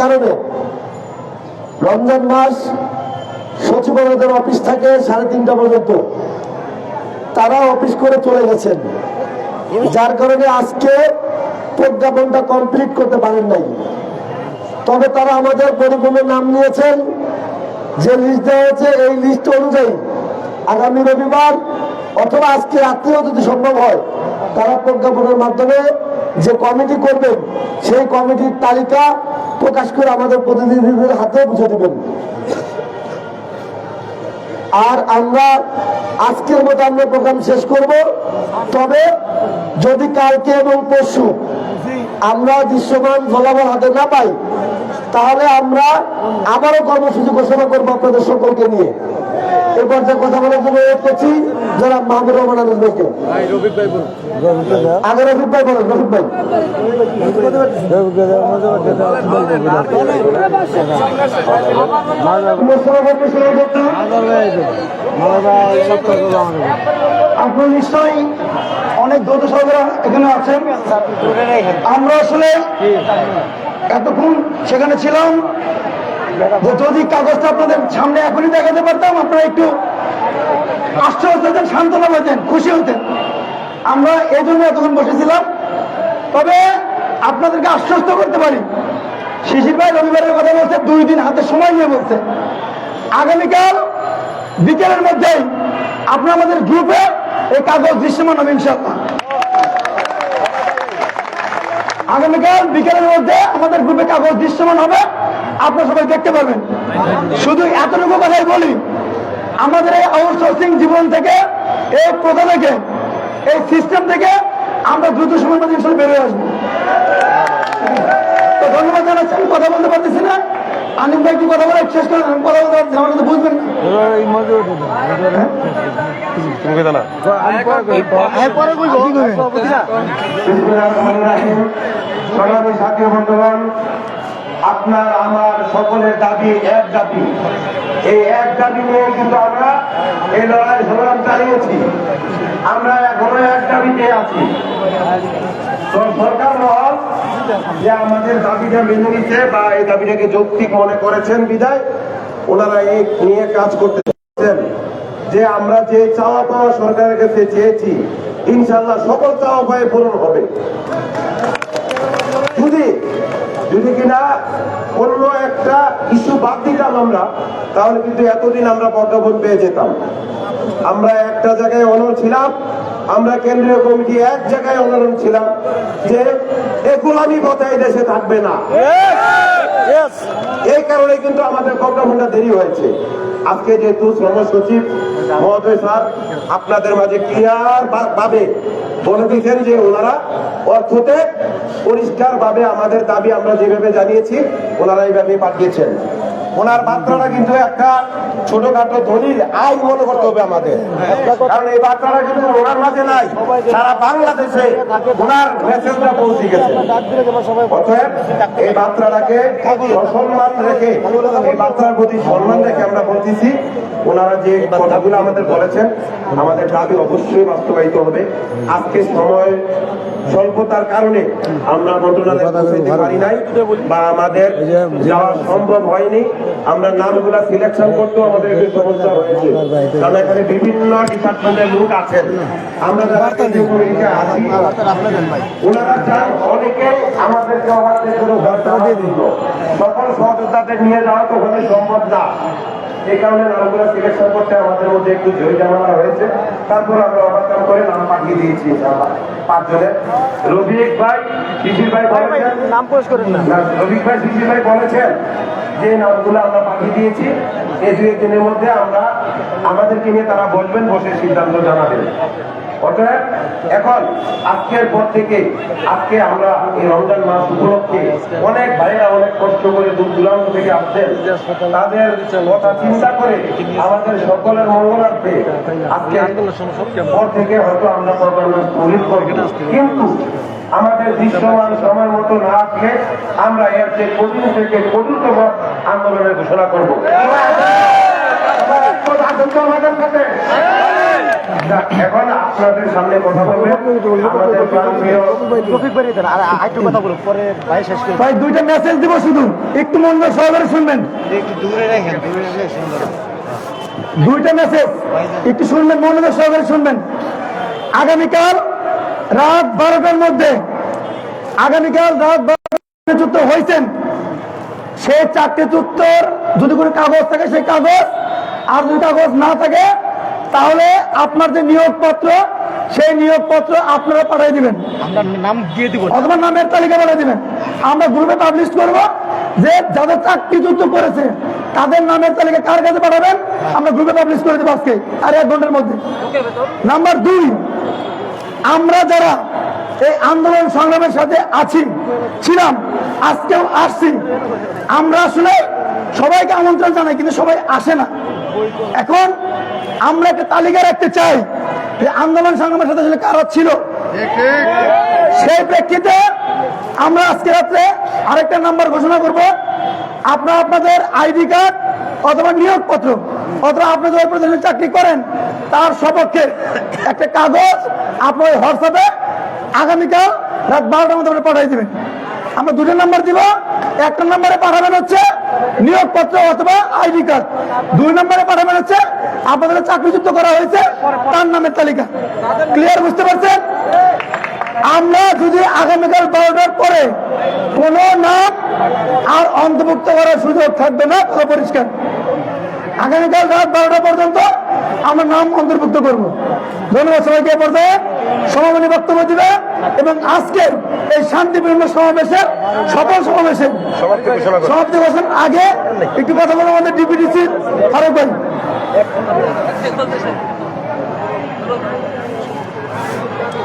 কারণে রমজান মাস সচিবালয়দের অফিস থাকে সাড়ে তিনটা পর্যন্ত। তারা অফিস করে চলে গেছেন। যার কারণে আজকে প্রজ্ঞাপনটা কমপ্লিট করতে পারেন নাই। তবে তারা আমাদের পরিপূর্ণ নাম নিয়েছেন। যে লিস্ট দেওয়া হয়েছে, এই লিস্ট অনুযায়ী আগামী রবিবার অথবা আজকে রাত্রেও যদি সম্ভব হয়, তারা প্রজ্ঞাপনের মাধ্যমে যে কমিটি করবেন, সেই কমিটির তালিকা প্রকাশ করে আমাদের প্রতিনিধিদের হাতে বুঝে দেবেন আর আমরা আজকের মতো আমরা প্রোগ্রাম শেষ করব। তবে যদি কালকে এবং পরশু আমরা দৃশ্যমান ফলাফল হাতে না পাই, তাহলে আমরা আবারও কর্মসূচি ঘোষণা করব আপনাদের সকলকে নিয়ে। এ পর্যায়ে কথা বলার জন্য অনুরোধ করছি যারা মাহমুদ রহমান আনন্দ ভাইকে। আগে রফিক ভাই বলেন রফিক ভাই। আপনি নিশ্চয়ই অনেক দ্রুত সহকারা এখানে আছেন। আমরা আসলে এতক্ষণ সেখানে ছিলাম যদি কাগজটা আপনাদের সামনে এখনই দেখাতে পারতাম, আপনারা একটু আশ্চর্য হতেন, সান্ত্বনা পেতেন, খুশি হতেন। আমরা এই জন্য এতক্ষণ বসেছিলাম। তবে আপনাদেরকে আশ্বস্ত করতে পারি, শিশির ভাই রবিবারের কথা বলছে, দুই দিন হাতে সময় নিয়ে বলছে। আগামীকাল বিকেলের মধ্যেই আপনার আমাদের গ্রুপে এই কাগজ দৃশ্যমান হবে আগামীকাল বিকেলের মধ্যে আমাদের গ্রুপে কাগজ দৃশ্যমান হবে। আপনারা সবাই দেখতে পারবেন শুধু এতটুকু কথাই বলি আমাদের এই আউটসোর্সিং জীবন থেকে এই প্রথা থেকে এই সিস্টেম থেকে আমরা দ্রুত সময়ের মধ্যে ইনশাল্লাহ বেরোয় আসব তো ধন্যবাদ জানাচ্ছি আমি কথা বলতে পারতেছি না আনিম ভাই কি কথা বলে শেষ করেন আমি কথা বলতে পারছি আমার বুঝবেন সংগ্রামী সাথী বন্ধুগণ আপনার, আমার সকলের দাবি এক দাবি। এই এক দাবি নিয়ে কিন্তু আমরা এই লড়াই সংগ্রাম চালিয়েছি। আমরা এখনও এক দাবিতে আছি। সরকার মহল যে আমাদের দাবিটা মেনে নিচ্ছে বা এই দাবিটাকে যৌক্তিক মনে করেছেন বিদায় ওনারা এই নিয়ে কাজ করতে যে আমরা যে চাওয়া পাওয়া সরকারের কাছে চেয়েছি ইনশাল্লাহ সকল চাওয়া পায়ে পূরণ হবে। যদি কিনা অন্য একটা ইস্যু বাদ দিতাম আমরা, তাহলে কিন্তু এতদিন আমরা প্রজ্ঞাপন পেয়ে যেতাম। আমরা একটা জায়গায় অনর ছিলাম, আমরা কেন্দ্রীয় কমিটি এক জায়গায় অনুরোধ ছিলাম যে এগুলো আমি বতাই দেশে থাকবে না। এই কারণে কিন্তু আমাদের প্রজ্ঞাপনটা দেরি হয়েছে। আজকে যেহেতু শ্রম সচিব মহোদয় স্যার আপনাদের মাঝে ক্লিয়ার ভাবে বলে দিয়েছেন যে ওনারা অর্থতে পরিষ্কার ভাবে আমাদের দাবি আমরা যেভাবে জানিয়েছি, ওনারা এইভাবে পাঠিয়েছেন। ওনার মাত্রাটা কিন্তু একটা ছোটখাটো ধনির আয় মনে করতে হবে আমাদের। কারণ এই বার্তাটা কিন্তু ওনার মাঝে নাই সারা বাংলাদেশে ওনার মেসেজটা পৌঁছে গেছে। অতএব এই বার্তাটাকে সম্মান রেখে এই বার্তার প্রতি সম্মান রেখে আমরা বলতেছি ওনারা যে কথাগুলো আমাদের বলেছেন আমাদের দাবি অবশ্যই বাস্তবায়িত হবে। আজকে সময় স্বল্পতার কারণে আমরা মন্ত্রণালয়ে পৌঁছাতে পারি নাই বা আমাদের যাওয়া সম্ভব হয়নি। আমরা নামগুলা সিলেকশন করতেও আমাদের একটু সমস্যা হয়েছে কারণ এখানে বিভিন্ন ডিপার্টমেন্টের লোক আছেন। আমরা যারা আছি ওনারা চান অনেকে আমাদেরকে আমাদের কোনো ঘটনা দিল সকল নিয়ে যাওয়া তো সম্ভব না। এই কারণে নামগুলো সিলেকশন করতে আমাদের মধ্যে একটু জয় হয়েছে। তারপর আমরা ওভারকাম করে নাম পাঠিয়ে দিয়েছি। পাঁচজনের। রবিক ভাই শিশির ভাই বলেছেন। নাম পোস্ট করেন না। রবিক ভাই শিশির ভাই বলেছেন যে নামগুলো আমরা পাঠিয়ে দিয়েছি এই দুই দিনের মধ্যে আমরা আমাদেরকে নিয়ে তারা বলবেন বসে সিদ্ধান্ত জানাবেন। অতএব এখন আজকের পর থেকে আজকে আমরা এই রমজান মাস উপলক্ষে অনেক ভাইয়েরা অনেক কষ্ট করে দূর দূরান্ত থেকে আসছেন। তাদের কথা চিন্তা করে আমাদের সকলের মঙ্গলার্থে আজকে পর থেকে হয়তো আমরা প্রোগ্রাম কিন্তু আমাদের দৃশ্যমান সময় মতো না আসলে আমরা এর যে কঠিন থেকে কঠিনতম আন্দোলনের ঘোষণা করব। মোহাম্মদ আছেন তো আমাদের সাথে না, এখন আপনাদের সামনে কথা বলবেন ভাই দুইটা মেসেজ দিব শুধু একটু সহকারে শুনবেন। দুইটা মেসেজ একটু শুনবেন মনোযোগ সহকারে শুনবেন। আগামীকাল রাত বারোটার মধ্যে আগামীকাল রাত বারোটার যুক্ত হয়েছেন সেই চারটে উত্তর যদি কোনো কাগজ থাকে সেই কাগজ আর যদি কাগজ না থাকে তাহলে আপনার যে নিয়োগপত্র সেই নিয়োগপত্র আপনারা পাঠিয়ে দিবেন। নাম দিয়ে দিব। অথবা নামের তালিকা বলে দিবেন। আমরা গ্রুপে পাবলিশ করব যে যাদের চাকরিযুক্ত করেছে তাদের নামের তালিকা কার কাছে পাঠাবেন? আমরা গ্রুপে পাবলিশ করে দেবো আজকে আর এক ঘণ্টার মধ্যে। নাম্বার দুই আমরা যারা এই আন্দোলন সংগ্রামের সাথে আছি, ছিলাম, আজকেও আসছি, আমরা আসলে সবাইকে আমন্ত্রণ জানাই, কিন্তু সবাই আসে না। এখন আমরা একটা তালিকা রাখতে চাই যে আন্দোলন সংগ্রামের সাথে আসলে কারা ছিল। সেই প্রেক্ষিতে আমরা আজকে রাত্রে আরেকটা নাম্বার ঘোষণা করব। আপনারা আপনাদের আইডি কার্ড অথবা নিয়োগপত্র অথবা আপনি যে প্রতিষ্ঠানে চাকরি করেন, তার সপক্ষে একটা কাগজ আপনার হোয়াটসঅ্যাপে আগামীকাল রাত বারোটার মধ্যে আপনি পাঠিয়ে দেবেন। আমরা দুটো নাম্বার দিব, একটা নম্বরে পাঠাবেন হচ্ছে নিয়োগপত্র অথবা আইডি কার্ড দুই নম্বরে পাঠাবেন হচ্ছে আপনাদের চাকরিযুক্ত করা হয়েছে, তার নামের তালিকা। ক্লিয়ার বুঝতে পারছেন? আমরা যদি আগামীকাল বারোটার পরে কোন নাম আর অন্তর্ভুক্ত করার সুযোগ থাকবে না পরিষ্কার। আগামীকাল রাত বারোটা পর্যন্ত আমার নাম অন্তর্ভুক্ত করব। ধন্যবাদ সবাইকে পর্যায়ে। সমাপনী বক্তব্য দিবে এবং আজকের এই শান্তিপূর্ণ সমাবেশের সকল সমাবেশে সমাপ্তি বসেন আগে একটু কথা বলব আমাদের ডিপিডিসি ফারুক ভাই।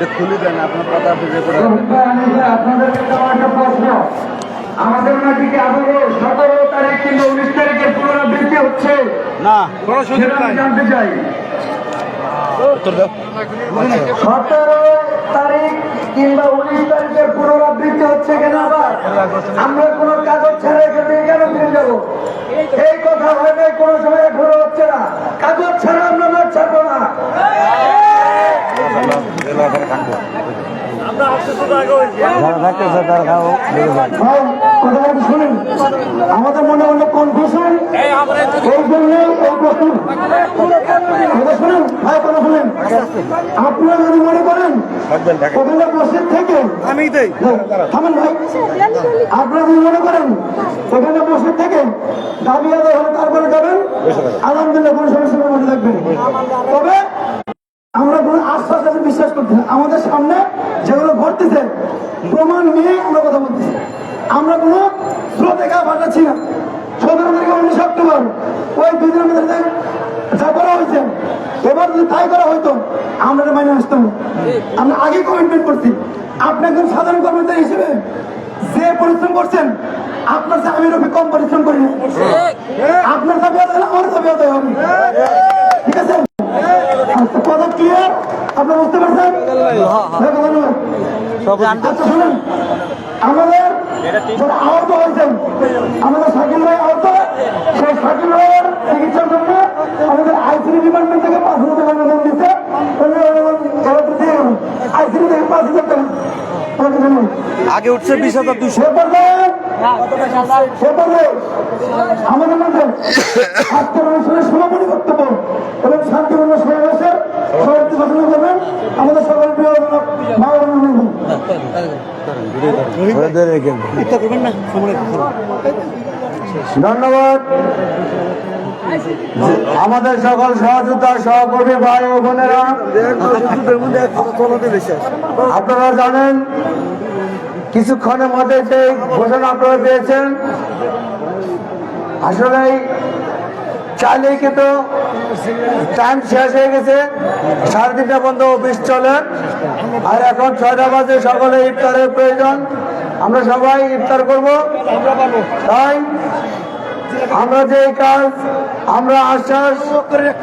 রাখবেন আলিফ ভাই আপনাদের আমার একটা প্রশ্ন আমাদের আবারও সতেরো তারিখ কিংবা উনিশ তারিখে পুনরাবৃত্তি হচ্ছে? না। কোনো সুযোগ নাই। জানতে চাই। সতেরো তারিখ কিংবা উনিশ তারিখের পুনরাবৃত্তি হচ্ছে কেন আবার আমরা কোনো কাগজ ছাড়া এখান থেকে কেন ফিরে যাব? এই কথা হয় নাই কোনো সময় এখনও হচ্ছে না। কাগজ ছাড়া আমরা মাঠ ছাড়বো না ভাই কথা বলতে শুনেন আমাদের মনে জন্য এই প্রশ্ন কথা শুনেন আপনারা যদি মনে করেন ওখানে বসে থেকে আমি ভাই আপনারা যদি মনে করেন ওখানে বসে থেকে দাবি আদায় হলে তারপরে যাবেন আলহামদুলিল্লাহ কোনো সমস্যা মনে রাখবেন তবে আমরা কোনো আশ্বাস আছে বিশ্বাস করতে। আমাদের সামনে যেগুলো ঘটতেছে প্রমাণ নিয়ে আমরা কথা বলতেছি। আমরা কোনো স্রোতে গা পাঠাচ্ছি না। সতেরো থেকে উনিশ অক্টোবর ওই দুই দিনের মধ্যে যা করা হয়েছে এবার যদি তাই করা হয়তো আমরা মাইনে আসতাম। আমরা আগে কমিটমেন্ট করছি। আপনি একজন সাধারণ কর্মচারী হিসেবে যে পরিশ্রম করছেন আপনার চেয়ে আমি কম পরিশ্রম করি না আপনার আদায় আমার আদায় হবে। ঠিক আছে? কথা ক্লিয়ার আপনারা বুঝতে পারছেন। আচ্ছা শুনুন। আমাদের যারা আহত হয়েছেন আমাদের শাকিল ভাই আহত সেই শাকিল ভাইয়ের চিকিৎসার জন্য আমাদের আইসিডি ডিপার্টমেন্ট থেকে পাঁচ হাজার টাকা অনুদান দিচ্ছে আইসিডি থেকে পাঁচ হাজার টাকা। আগে উঠছে বিশ হাজার দুশো আমাদের মধ্যে আজকের সমাপনী বক্তব্য এবং শান্তিপূর্ণ সমাবেশের সমাপ্তি ঘোষণা করবেন আমাদের সকল প্রিয় জনাব মাওলানা ধন্যবাদ। আমাদের সকল সহযোদ্ধা সহকর্মী ভাই ও বোনেরা আপনারা জানেন কিছুক্ষণের মধ্যে সেই ঘোষণা আপনারা পেয়েছেন। আসলে চাইলেই কিন্তু টাইম শেষ হয়ে গেছে সাড়ে তিনটা পর্যন্ত অফিস চলে। আর এখন ছয়টা বাজে সকলে ইফতারের প্রয়োজন। আমরা সবাই ইফতার করব। তাই আমরা যে কাজ আমরা আশ্বাস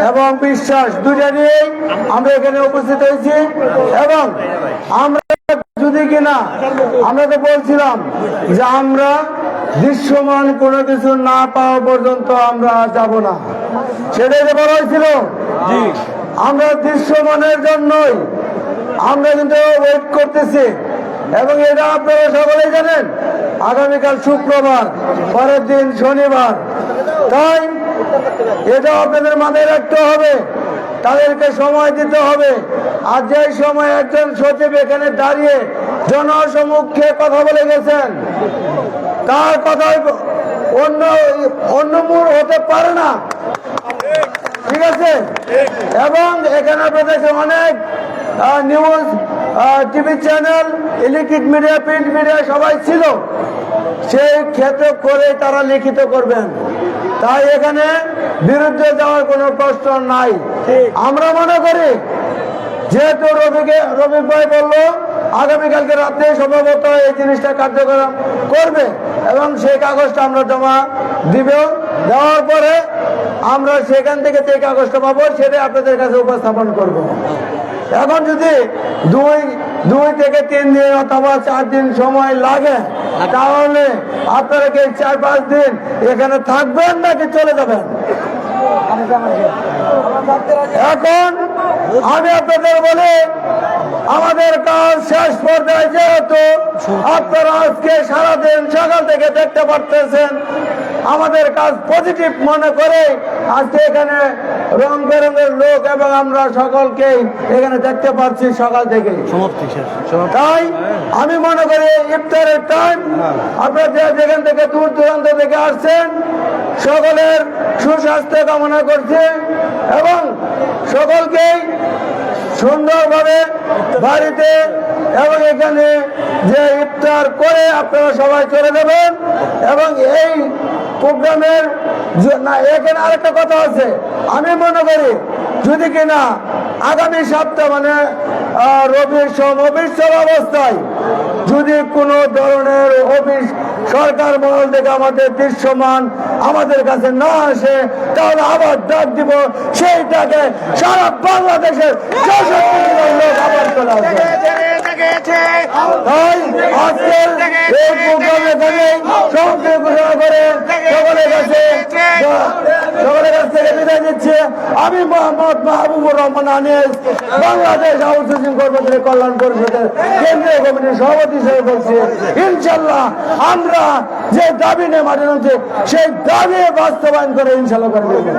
এবং বিশ্বাস দুইটা নিয়েই আমরা এখানে উপস্থিত হয়েছি এবং আমরা যদি কিনা আমরা তো বলছিলাম যে আমরা দৃশ্যমান কোনো কিছু না পাওয়া পর্যন্ত আমরা যাব না। সেটাই তো বলা হয়েছিল। আমরা দৃশ্যমানের জন্যই আমরা কিন্তু ওয়েট করতেছি। এবং এটা আপনারা সকলেই জানেন, আগামীকাল শুক্রবার, পরের দিন শনিবার। তাই এটা আপনাদের মাথায় রাখতে হবে, তাদেরকে সময় দিতে হবে। আর যে সময় একজন সচিব এখানে দাঁড়িয়ে জনসমুখে কথা বলে গেছেন, তার কথায় অন্য অন্য মূল হতে পারে না। ঠিক আছে? এবং এখানে আপনাদের অনেক news TV channel electric media print media সবাই ছিল। সেই ক্ষেত্রে করে তারা লিখিত করবেন। তাই এখানে বিরুদ্ধে যাওয়ার কোনো প্রশ্ন নাই। আমরা মনে করি যেহেতু রবিকে রবি ভাই বলল আগামীকালকে রাত্রে সম্ভবত এই জিনিসটা কার্যকর করবে এবং সেই কাগজটা আমরা জমা দিব। দেওয়ার পরে আমরা সেখান থেকে যে কাগজটা পাবো সেটা আপনাদের কাছে উপস্থাপন করব। এখন যদি দুই দুই থেকে তিন দিন অথবা চার দিন সময় লাগে, তাহলে আপনারা কি চার, পাঁচ দিন এখানে থাকবেন নাকি চলে যাবেন? এখন আমি আপনাদের বলি, আমাদের কাজ শেষ পর্যায়ে যেহেতু আপনারা আজকে সারাদিন সকাল থেকে দেখতে পারতেছেন, আমাদের কাজ পজিটিভ মনে করে আজকে এখানে রং বেরঙের লোক এবং আমরা সকলকেই এখানে দেখতে পাচ্ছি সকাল থেকে। তাই আমি মনে করি ইফতারের টাইম আপনারা যে যেখান থেকে দূর দূরান্ত থেকে আসছেন সকলের সুস্বাস্থ্য কামনা করছি এবং সকলকেই সুন্দরভাবে বাড়িতে এবং এখানে যে ইফতার করে আপনারা সবাই চলে যাবেন এবং এই প্রোগ্রামের না, এখানে আরেকটা কথা আছে। আমি মনে করি, যদি কিনা আগামী সপ্তাহ মানে রবির সম অবিশ্বাল অবস্থায় যদি কোনো ধরনের অফিস সরকার মহল থেকে আমাদের দৃশ্যমান আমাদের কাছে না আসে, তাহলে আবার ডাক দিব। সেই ডাকে সারা বাংলাদেশের লোক আবার চলে আসবে। তাই আজকের প্রোগ্রামে থেকে সমাপ্তি ঘোষণা করে সকলের কাছে সকলের কাছ থেকে বিদায় নিচ্ছে। আমি মোহাম্মদ মাহবুবুর রহমান আনিস, বাংলাদেশ আউটসোর্সিং কর্মচারী কল্যাণ পরিষদের কেন্দ্রীয় কমিটির সভাপতি হিসেবে বলছি ইনশাল্লাহ আমরা যে দাবি নিয়ে মাঠে নামছি, সেই দাবি বাস্তবায়ন করে ইনশাল্লাহ করে দেবো